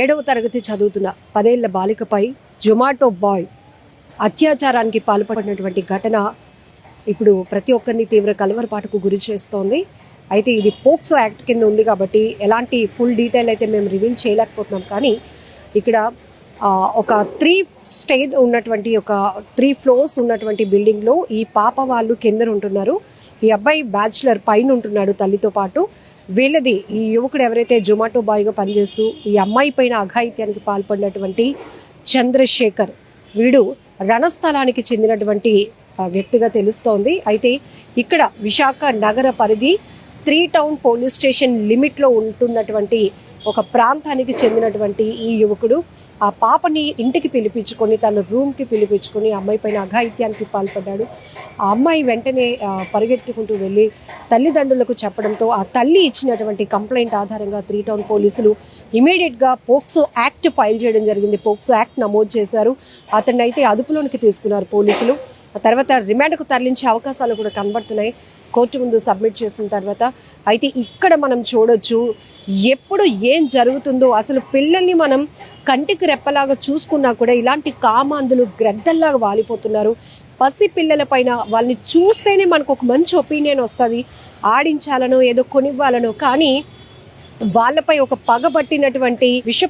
ఏడవ తరగతి చదువుతున్న పదేళ్ళ బాలికపై జొమాటో బాయ్ అత్యాచారానికి పాల్పడినటువంటి ఘటన ఇప్పుడు ప్రతి ఒక్కరిని తీవ్ర కలవరపాటుకు గురి చేస్తోంది. అయితే ఇది పోక్సో యాక్ట్ కింద ఉంది కాబట్టి ఎలాంటి ఫుల్ డీటెయిల్ అయితే మేము రివీల్ చేయలేకపోతున్నాం. కానీ ఇక్కడ ఒక త్రీ స్టేజ్ ఉన్నటువంటి ఒక త్రీ ఫ్లోర్స్ ఉన్నటువంటి బిల్డింగ్లో ఈ పాప వాళ్ళు కింద ఉంటున్నారు ఈ అబ్బాయి బ్యాచులర్ పైన ఉంటున్నాడు తల్లితో పాటు. వీళ్ళది ఈ యువకుడు ఎవరైతే జొమాటో బాయ్గా పనిచేస్తూ ఈ అమ్మాయి పైన అఘాయిత్యానికి పాల్పడినటువంటి చంద్రశేఖర్ వీడు రణస్థలానికి చెందినటువంటి వ్యక్తిగా తెలుస్తోంది. అయితే ఇక్కడ విశాఖ నగర పరిధి త్రీ టౌన్ పోలీస్ స్టేషన్ లిమిట్లో ఉంటున్నటువంటి ఒక ప్రాంతానికి చెందినటువంటి ఈ యువకుడు ఆ పాపని ఇంటికి పిలిపించుకొని తన రూమ్కి పిలిపించుకొని ఆ అమ్మాయి పైన అఘాయిత్యానికి పాల్పడ్డాడు. ఆ అమ్మాయి వెంటనే పరిగెత్తుకుంటూ పరిగెట్టుకుంటూ వెళ్ళి తల్లిదండ్రులకు చెప్పడంతో ఆ తల్లి ఇచ్చినటువంటి కంప్లైంట్ ఆధారంగా త్రీ టౌన్ పోలీసులు ఇమీడియట్గా పోక్సో యాక్ట్ ఫైల్ చేయడం జరిగింది. పోక్సో యాక్ట్ నమోదు చేశారు. అతన్ని అయితే అదుపులోనికి తీసుకున్నారు పోలీసులు. ఆ తర్వాత రిమాండ్కు తరలించే అవకాశాలు కూడా కనబడుతున్నాయి. కోర్టు ముందు సబ్మిట్ చేసిన తర్వాత అయితే ఇక్కడ మనం చూడొచ్చు ఎప్పుడు ఏం జరుగుతుందో. అసలు పిల్లల్ని మనం కంటికి రెప్పలాగా చూసుకున్నా కూడా ఇలాంటి కామాందులు గ్రద్దల్లాగా వాలిపోతున్నారు. పసి పిల్లల పైన వాళ్ళని చూస్తేనే మనకు ఒక మంచి ఒపీనియన్ వస్తుంది. ఆడించాలనో ఏదో కొనివ్వాలనో కానీ వాళ్ళపై ఒక పగబట్టినటువంటి విష